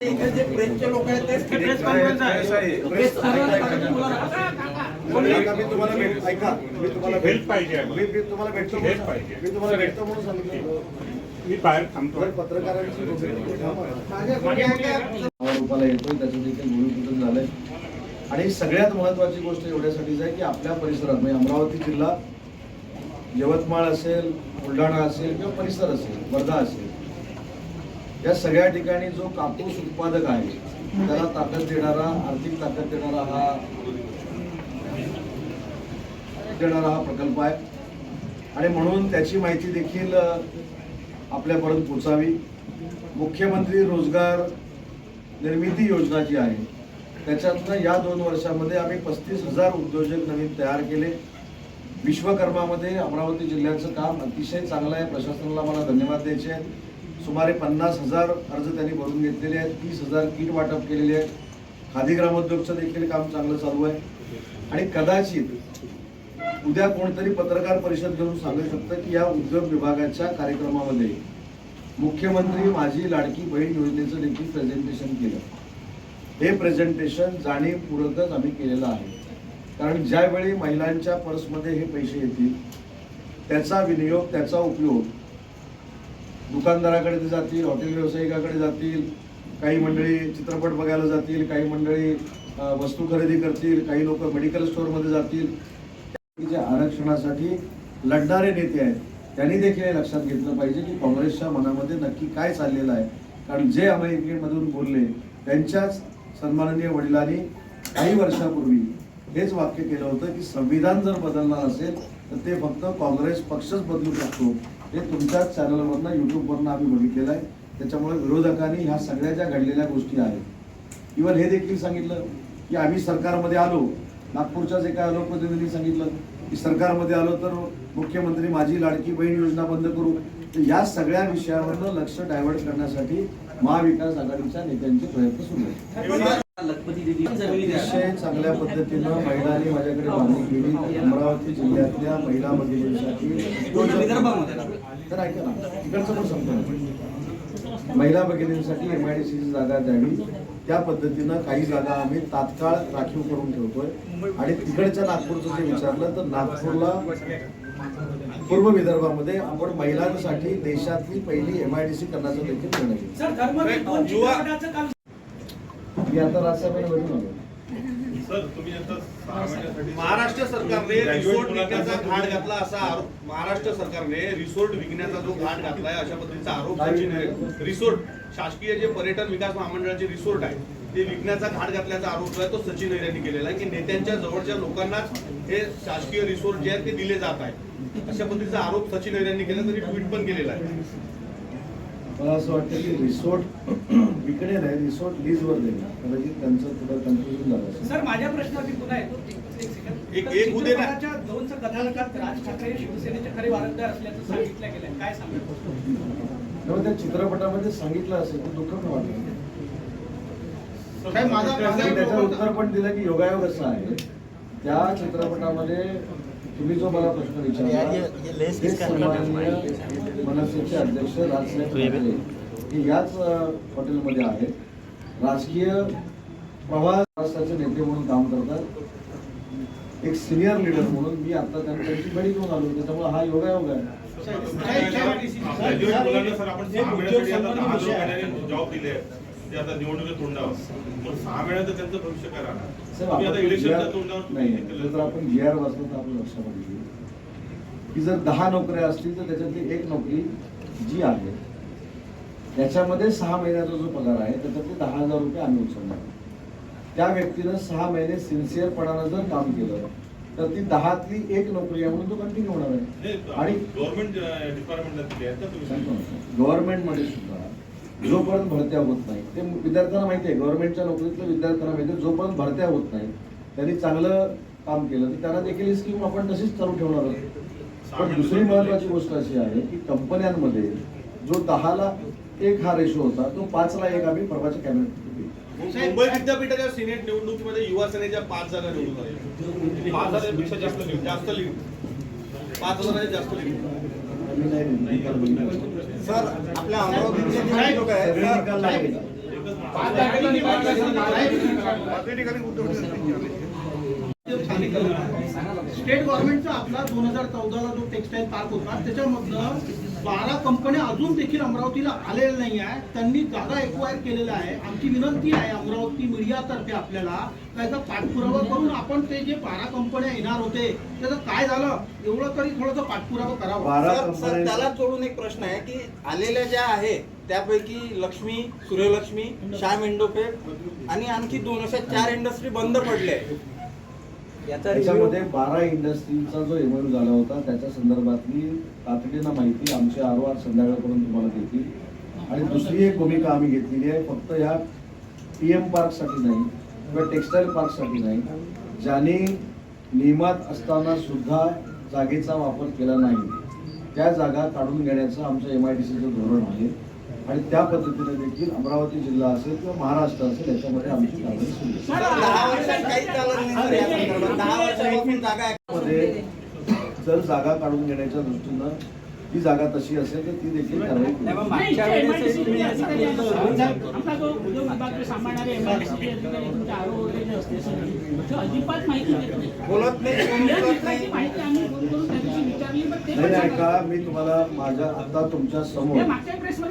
इथे जे प्रेसचे लोक आहेत ते प्रेस कॉन्फरन्स आहे. प्रेस ऐका, मी तुम्हाला भेट ऐका मी तुम्हाला भेट हेल्प पाहिजे आहे मला. मी मी तुम्हाला भेटतो हेल्प म्हणून- पाहिजे. मी तुम्हाला भेटतो म्हणून सांगितलं. मी बाहेर थांबतो. जर पत्रकारांची भूमिका थांबा. रूपाला येतोय त्याचं देखील भूमिपूजन झालंय? आणि सगळ्यात महत्वाची गोष्ट एवढ्यासाठीच आहे की आपल्या परिसरात म्हणजे अमरावती जिल्हा यवतमाळ असेल बुलढाणा असेल किंवा परिसर असेल वर्धा असेल या सगळ्या ठिकाणी जो कापूस उत्पादक आहे त्याला ताकद देणारा आर्थिक ताकद देणारा हा देणारा हा प्रकल्प आहे. आणि म्हणून त्याची माहिती देखील आपल्यापर्यंत पोचावी मुख्यमंत्री रोजगार निर्मिती योजना जी आहे त्याच्यातनं या दोन वर्षामध्ये आम्ही पस्तीस हजार उद्योजक नवीन तयार केले. विश्वकर्मामध्ये अमरावती जिल्ह्याचं काम अतिशय चांगलं आहे. प्रशासनाला मला धन्यवाद द्यायचे आहेत. सुमारे पन्नास हजार अर्ज त्यांनी भरून घेतलेले आहेत. तीस हजार किट वाटप केलेले आहेत. खादी ग्रामोद्योगचं देखील काम चांगलं चालू आहे. आणि कदाचित उद्या कोणतरी पत्रकार परिषद घेऊन सांगू शकतं की या उद्योग विभागाच्या कार्यक्रमामध्ये मुख्यमंत्री माझी लाडकी बहीण योजनेचं देखील प्रेझेंटेशन केलं. हे प्रेझेंटेशन जाणीवपूर्वकच आम्ही केलेलं आहे. कारण ज्यावेळी महिलांच्या पर्समध्ये हे पैसे येतील त्याचा विनियोग त्याचा उपयोग दुकानदाराकडे ते जातील हॉटेल व्यावसायिकाकडे जातील काही मंडळी चित्रपट बघायला जातील काही मंडळी वस्तू खरेदी करतील काही लोक मेडिकल स्टोअरमध्ये जातील. जे आरक्षणासाठी लढणारे नेते आहेत त्यांनी देखील हे लक्षात घेतलं पाहिजे की काँग्रेसच्या मनामध्ये नक्की काय चाललेलं आहे. कारण जे अमेरिकेमधून बोलले त्यांच्याच सन्माननीय वडिलांनी काही वर्षापूर्वी हेच वाक्य केलं होतं की संविधान जर बदलणार असेल तर ते फक्त काँग्रेस पक्षच बदलू शकतो. हे तुमच्याच चॅनलवरनं यूट्यूबवरनं आम्ही बघितलेलं आहे. त्याच्यामुळे विरोधकांनी ह्या सगळ्या ज्या घडलेल्या गोष्टी आहेत इवन हे देखील सांगितलं की आम्ही सरकारमध्ये आलो. नागपूरच्याच एका लोकप्रतिनिधींनी सांगितलं की सरकारमध्ये आलो तर मुख्यमंत्री माझी लाडकी बहीण योजना बंद करू. तर या सगळ्या विषयावरनं लक्ष डायव्हर्ट करण्यासाठी महाविकास आघाडीच्या नेत्यांचे प्रयत्न सुरू आहेत. अतिशय चांगल्या पद्धतीनं महिलांनी माझ्याकडे मागणी केली. अमरावती जिल्ह्यातल्या महिला भगिनींसाठी तर ऐका ना तिकडचं पण सांगतो महिला भगिनींसाठी एम आय डी सीची जागा द्यावी. त्या पद्धतीनं काही जागा आम्ही तात्काळ राखीव करून ठेवतोय. आणि तिकडच्या नागपूरचं जे विचारलं तर नागपूरला पूर्व विदर्भामध्ये आपण महिलांसाठी देशातली पहिली एम आय डी सी करण्याचा देखील निर्णय घेतला सर धर्मवीर दोन चित्रपटाचं काम मी आता महाराष्ट्र सरकारने रिसोर्ट विकण्याचा घाट घातला. असा आरोप महाराष्ट्र सरकारने रिसोर्ट विकण्याचा जो घाट घातलाय अशा पद्धतीचा आरोप. रिसोर्ट शासकीय जे पर्यटन विकास महामंडळाचे रिसोर्ट आहे ते विकण्याचा घाट घातल्याचा आरोप जो आहे तो सचिन यांनी केलेला आहे की नेत्यांच्या जवळच्या लोकांनाच हे शासकीय रिसोर्ट जे आहेत ते दिले जात आहे अशा पद्धतीचा आरोप सचिन यांनी केला तरी ट्विट पण केलेला आहे. मला असं वाटतं की रिसोर्ट विकणे नाही रिसोर्ट लीजवर देणं. कदाचित त्यांचं थोडं कन्फ्युजन झालं असेल. सर माझ्या प्रश्नावरती पुन्हा येतो एक- एक सेकंद. एक- तर एक उद्या ना. चित्रपटाच्या दोन कथानकात राज ठाकरे हे शिवसेनेचे खरे वारसदार असल्याचं सांगितलं गेलं काय सांगतो तेव्हा त्या चित्रपटामध्ये सांगितलं असेल तर दुःख पण वाटलं? साहेब, माझा- माझा- आणि त्याचं उत्तर पण दिलं की योगायोग असं आहे. त्या चित्रपटामध्ये तुम्ही जो मला प्रश्न विचारला हे मनसेचे अध्यक्ष राजसाहेब ठाकरे हे याच हॉटेलमध्ये आहेत. राजकीय प्रवास राष्ट्राचे नेते म्हणून काम करतात. एक सिनियर लीडर म्हणून मी आता त्यांची बळी घेऊन आलो. त्याच्यामुळे हा योगायोग आहे. दहा दोन महिन्याने जॉब दिले. ते आता निवडणुकीत तोंडावर. सहा महिन्यात त्यांचं भविष्य तुम्ही आता इलेक्शनच्या तोंडावर नाही तुम्ही जर. आपण जी आर वाचलं तर आपल्या लक्षात येईल की जर दहा नोकऱ्या असतील तर त्याच्यातली एक नोकरी जी आहे त्याच्यामध्ये सहा महिन्याचा जो पगार आहे त्याच्यातले दहा हजार रुपये आम्ही उचलणार. त्या व्यक्तीनं सहा महिने सिन्सिअरपणानं जर काम केलं तर ती दहातली एक नोकरी आहे म्हणून तो कंटिन्यू होणार आहे. आणि गव्हर्नमेंट ना, गव्हर्नमेंटमध्ये सुद्धा जोपर्यंत भरत्या होत नाही. ते विद्यार्थ्यांना माहिती आहे गव्हर्नमेंटच्या नोकरीतल्या विद्यार्थ्यांना माहिती आहे जोपर्यंत भरत्या होत नाही त्यांनी चांगलं काम केलं तर त्यांना देखील ही स्कीम आपण तशीच चालू ठेवणार आहोत. पण दुसरी महत्वाची गोष्ट अशी आहे की कंपन्यांमध्ये जो दहाला एक हा रेशो होता तो पाचला एक आम्ही परवाच्या कॅबिनेट मुंबई विद्यापीठाच्या सिनेट निवडणुकीमध्ये युवा सेनेच्या पाच जागा निवडून आल्या पाच हजारापेक्षा जास्त जास्त लीड पाच हजाराच्या जास्त लीड सर आपल्या अमरावतीचे लोक आहेत स्टेट गव्हर्नमेंटचा आपला दोन हजार चौदाला जो टेक्सटाईल पार्क होता त्याच्यामधनं बारा कंपन्या अजून देखील अमरावतीला आलेल्या नाही आहे त्यांनी जागा एक्वायर केलेल्या आहे. आमची विनंती आहे अमरावती मीडियातर्फे आपल्याला त्याचा पाठपुरावा करून आपण ते जे बारा कंपन्या येणार होते त्याचं काय झालं? एवढं तरी थोडंसं पाठपुरावा करावा. सर त्याला जोडून एक प्रश्न आहे की आलेल्या ज्या आहे त्यापैकी लक्ष्मी सूर्यलक्ष्मी श्याम इंडोपेट आणि आणखी दोन अशा चार इंडस्ट्री बंद पडल्या आहेत त्याच्यामध्ये बारा इंडस्ट्रीचा जो एमओयू झाला होता त्याच्या संदर्भातली तातडीनं माहिती आमचे आरो आज संध्याकाळपर्यंत तुम्हाला देतील. आणि दुसरी एक भूमिका आम्ही घेतलेली आहे फक्त ह्या पी एम पार्कसाठी नाही किंवा टेक्स्टाईल पार्कसाठी नाही ज्याने नियमात असताना सुद्धा जागेचा वापर केला नाही. त्या जागा काढून घेण्याचं आमचं एम आय डी सीचं धोरण आहे. आणि त्या पद्धतीने देखील अमरावती जिल्हा असेल किंवा महाराष्ट्र असेल याच्यामध्ये आमची सुरू आहे. मध्ये जर जागा काढून घेण्याच्या दृष्टीनं ती जागा तशी असेल तर ती देखील नाही का मी तुम्हाला माझ्या आता तुमच्या. समोर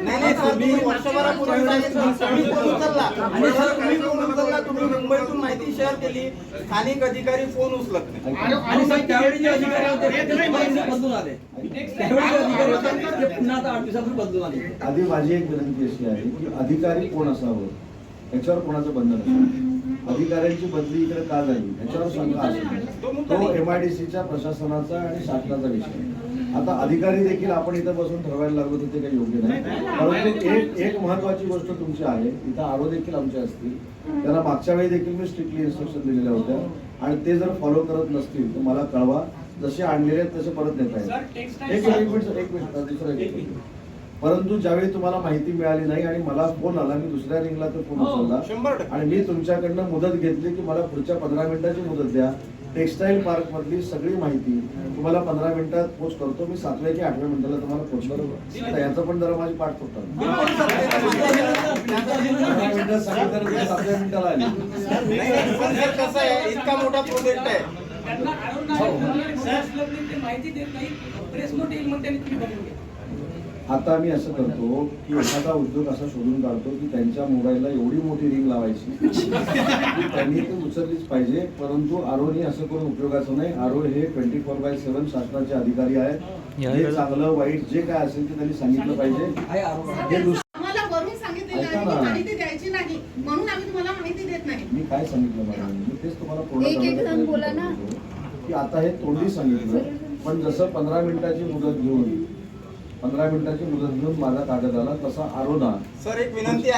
नाही नाही सर तुम्ही वर्षभरापूर्वी सांगितलं तुम्ही फोन उचलला. आणि सर तुम्ही फोन उचलला तुम्ही मुंबईतून माहिती शेअर केली स्थानिक अधिकारी फोन उचलत नाही. आणि- आणि साहेब त्यावेळी जे अधिकारी होते ते नाही माहिती- बदलून आले. त्यावेळी जे अधिकारी होते ते पुन्हा आता आठ दिवसातून बदलून आले. आधी माझी एक विनंती अशी आहे की अधिकारी कोण असावं? याच्यावर कोणाचं बंधन असेल? अधिकाऱ्यांची बदली इकडे का झाली? याच्यावर शंका असेल. तो एम आय डी सीच्या प्रशासनाचा आणि शासनाचा विषय आहे. आता अधिकारी देखील आपण इथं बसून ठरवायला लागलो तर ते काही योग्य नाही. परंतु एक एक महत्वाची गोष्ट तुमची आहे. इथं आरो देखील आमचे असतील. त्यांना मागच्या वेळी देखील मी स्ट्रिक्टली इन्स्ट्रक्शन दिलेल्या होत्या. आणि ते जर फॉलो करत नसतील तर मला कळवा. जसे आणलेले आहेत तसे परत देता येईल एक मिनिट एक मिनिट दुसरं एक. परंतु ज्यावेळी तुम्हाला माहिती मिळाली नाही आणि मला फोन आला मी दुसऱ्या रिंगला तो फोन हो, उचलला. आणि मी तुमच्याकडनं मुदत घेतली की मला पुढच्या पंधरा मिनिटाची मुदत द्या. टेक्सटाईल पार्क मधली सगळी माहिती तुम्हाला पंधरा मिनिटात पोच करतो. मी सातव्या की आठव्या मिनिटाला तुम्हाला पोच करतो. आता याचं पण जरा माझी पाठ फुटतात. सातव्या मिनिटाला आली. नाही नाही पण सर कसं आहे? इतका मोठा प्रोजेक्ट आहे. ते माहिती देत नाही. प्रेस नोट येईल म्हणून त्यांनी तुम्ही बघून घ्या. आता मी असं करतो की एखादा उद्योग असा शोधून काढतो की त्यांच्या मोबाईलला एवढी मोठी रिंग लावायची. की त्यांनी ती उचललीच पाहिजे. परंतु आरोनी असं करून उपयोगाचं नाही. आरो हे ट्वेंटी फोर बाय सेव्हन शासनाचे अधिकारी आहेत. हे चांगलं वाईट जे काय असेल ते त्यांनी सांगितलं पाहिजे. आहे आरोप हे दुस- आम्हाला वरून सांगितलेलं ऐका आहे ना. की माहिती द्यायची नाही. म्हणून आम्ही तुम्हाला माहिती देत नाही. मी काय सांगितलं मॅडम मी तेच तुम्हाला बोला ना. की आता हे तोंडी सांगितलं. पण जसं पंधरा मिनिटाची मुदत घेऊन पंधरा मिनिटाची मुदत घेऊन माझा कागद आला तसा आरोना सर एक विनंती.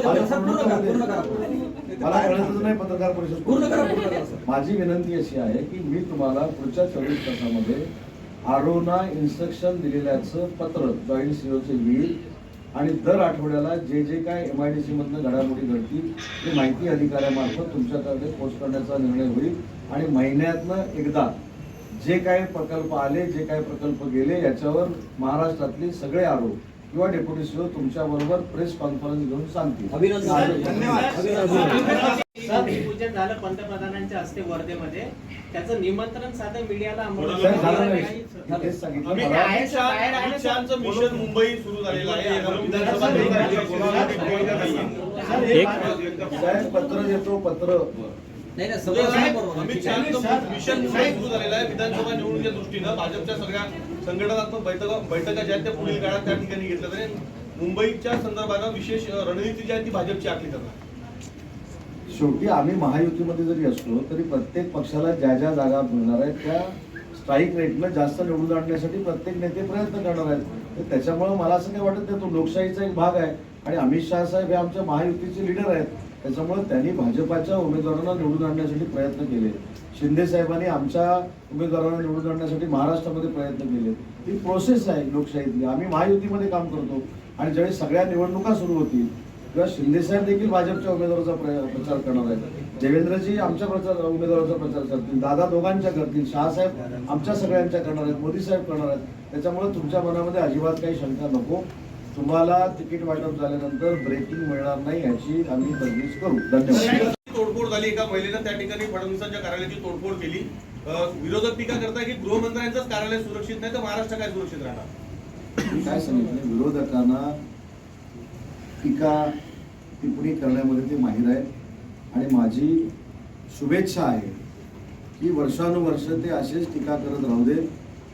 मला सर, पूर्ण करा, पूर्ण करा. मला कळतच नाही पत्रकार परिषद पूर्ण करा, पूर्ण करा, सर. माझी विनंती अशी आहे की मी तुम्हाला पुढच्या चोवीस तासामध्ये आरोना इन्स्ट्रक्शन दिलेल्याचं पत्र जॉईंट सीओचे येईल आणि दर आठवड्याला जे जे काय एम आय डी सी मधनं घडामोडी घडतील ते माहिती अधिकाऱ्यामार्फत तुमच्याकडे पोच करण्याचा निर्णय होईल आणि महिन्यातनं एकदा जे काय प्रकल्प आले जे काय प्रकल्प गेले याच्यावर महाराष्ट्रातले सगळे आरोप किंवा डेप्युटी सीओ तुमच्या बरोबर प्रेस कॉन्फरन्स घेऊन सांगतील. अभिनंदन. धन्यवाद. अभिनंदन. सर पूजन झालं पंतप्रधानांच्या हस्ते वर्धेमध्ये. त्याचं निमंत्रण साधं मीडियाला मिशन मुंबई सुरू झालेलं आहे. पत्र देतो पत्र. नाही सगळं बरोबर. अमित. शहाचं मिशन मुंबई सुरू झालेलं आहे विधानसभा निवडणुकीच्या दृष्टीनं. भाजपच्या सगळ्या संघटनात्मक बैठका बैठका ज्या आहेत त्या पुढील काळात त्या ठिकाणी घेतल्या जाईल. मुंबईच्या संदर्भानं विशेष रणनीती जी आहे ती भाजपची आखली जाणार शेवटी आम्ही महायुतीमध्ये जरी असलो तरी प्रत्येक पक्षाला ज्या ज्या जागा मिळणार आहेत त्या स्ट्राईक रेटनं जास्त निवडून आणण्यासाठी प्रत्येक नेते प्रयत्न करणार आहेत. तर त्याच्यामुळे मला असं काही वाटत नाही तो लोकशाहीचा एक भाग आहे. आणि अमित शहा साहेब हे आमच्या महायुतीचे लीडर आहेत. त्याच्यामुळे त्यांनी भाजपाच्या उमेदवारांना निवडून आणण्यासाठी प्रयत्न केले. शिंदे साहेबांनी आमच्या उमेदवारांना निवडून आणण्यासाठी महाराष्ट्रामध्ये प्रयत्न केले. ही प्रोसेस आहे लोकशाहीतली. आम्ही महायुतीमध्ये काम करतो आणि ज्यावेळी सगळ्या निवडणुका सुरू होतील किंवा शिंदेसाहेब देखील भाजपच्या उमेदवाराचा प्रचार करणार आहेत. देवेंद्रजी आमच्या प्रचार उमेदवाराचा प्रचार करतील. दादा दोघांच्या करतील. शहासाहेब आमच्या सगळ्यांच्या करणार आहेत. मोदी साहेब करणार आहेत. त्याच्यामुळे तुमच्या मनामध्ये अजिबात काही शंका नको. तुम्हाला तिकीट वाटप झाल्यानंतर ब्रेकिंग मिळणार नाही याची आम्ही तजवीज करू. धन्यवाद. तोडफोड झाली एका महिलेनं त्या ठिकाणी फडणवीसांच्या कार्यालयाची तोडफोड केली. विरोधक टीका करताय की गृहमंत्र्यांचंच कार्यालय सुरक्षित नाही तर महाराष्ट्र काय सुरक्षित राहणार? मी काय सांगितलं? विरोधकांना टीका टिप्पणी करण्यामध्ये ते माहीर आहेत. आणि माझी शुभेच्छा आहे की वर्षानुवर्ष ते असेच टीका करत राहू दे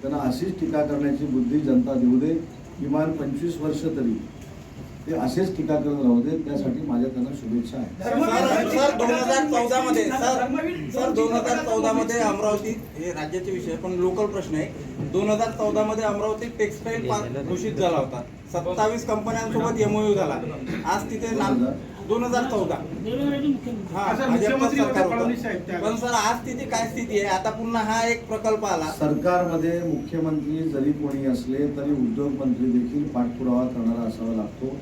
त्यांना अशीच टीका करण्याची बुद्धी जनता देऊ दे किमान पंचवीस वर्ष तरी ते असेच टीका करत राहू दे त्यासाठी माझ्या त्यांना शुभेच्छा आहेत. सर दोन हजार चौदा मध्ये सर सर दोन हजार चौदा मध्ये अमरावती हे राज्याचे विषय पण लोकल प्रश्न आहे. दोन हजार चौदा मध्ये अमरावती टेक्सटाईल पार्क घोषित झाला होता. सत्तावीस कंपन्यांसोबत एमओयू झाला. आज तिथे दोन हजार चौदा. मुख्यमंत्री. हा. पण सर आज तिथे काय स्थिती आहे? आता पुन्हा हा एक प्रकल्प आला. सरकारमध्ये मुख्यमंत्री जरी कोणी असले तरी उद्योगमंत्री देखील पाठपुरावा करणारा असावा लागतो.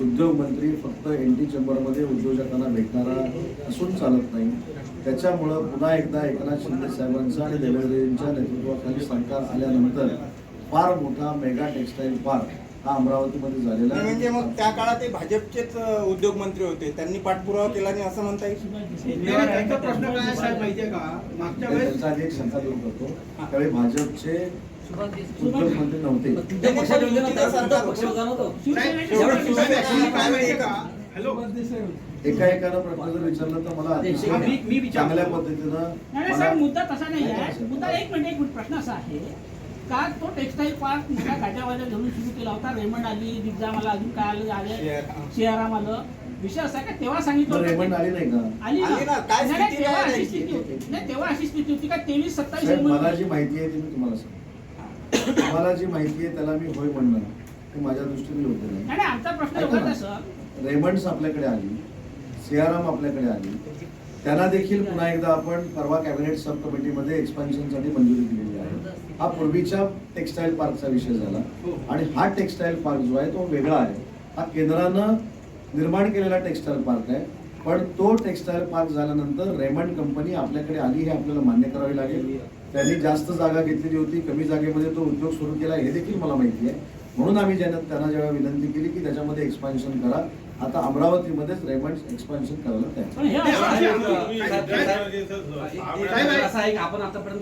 उद्योगमंत्री फक्त एन टी चेंबरमध्ये उद्योजकांना भेटणारा असून चालत नाही. त्याच्यामुळं पुन्हा एकदा एकनाथ शिंदे साहेबांचं आणि देवेंद्रजींच्या नेतृत्वाखाली सरकार आल्यानंतर फार मोठा मेगा टेक्सटाईल पार्क हा अमरावतीमध्ये झालेला नाही म्हणजे मग आहे त्या काळात ते भाजपचेच अं, उद्योगमंत्री होते. त्यांनी पाठपुरावा केला नाही असं म्हणता येईल? नाही, नाही, त्यांचा प्रश्न काय आहे साहेब माहितीये का? मागच्या वेळेस एक शंका दूर करतो त्यावेळी भाजपचे उद्योगमंत्री नव्हते. एका एकानं प्रश्न जर विचारलं तर मला. चांगल्या पद्धतीनं मुद्दा तसा नाही आहे. मुद्दा एक मिनिट एक मिनिट प्रश्न असा आहे. का? तो टेक्सटाईल पार्क मोठ्या गाड्यावाल्या घेऊन सुरू केला होता. रेमंड आली दिग्जा मला अजून काय आलं आले शेअराम आलं विषय असा का? तेव्हा सांगितलं रेमंड आली नाही का? आली आली ना, काय नाही, नाही, स्थिती तेव्हा अशी? स्थिती होती. नाही तेव्हा अशी स्थिती होती का? तेवीस सत्तावीस साहेब मला जी माहिती आहे ती मी तुम्हाला सांगतो. मला जी माहिती आहे त्याला मी होय म्हणणार. ते माझ्या दृष्टीने योग्य नाही. नाही नाही, आमचा प्रश्न ऐका एवढाच ना. आहे, सर. रेमंड्स आपल्याकडे आली. सियाराम आपल्याकडे आली. त्यांना देखील पुन्हा एकदा आपण परवा कॅबिनेट सब कमिटीमध्ये एक्सपान्शनसाठी मंजुरी दिलेली आहे. हा पूर्वीच्या टेक्सटाईल पार्कचा विषय झाला. आणि हा टेक्सटाईल पार्क जो आहे तो वेगळा आहे. हा केंद्रानं निर्माण केलेला टेक्सटाईल पार्क आहे. पण तो टेक्सटाईल पार्क झाल्यानंतर रेमंड कंपनी आपल्याकडे आली हे आपल्याला मान्य करावे लागेल. त्यांनी जास्त जागा घेतलेली होती कमी जागेमध्ये तो उद्योग सुरू केला हे देखील मला माहिती आहे. म्हणून आम्ही ज्यांना त्यांना जेव्हा विनंती केली की त्याच्यामध्ये एक्सपान्शन करा. आता अमरावतीमध्येच रेमंड एक्सपान्शन करायला तयार हे आपण आतापर्यंत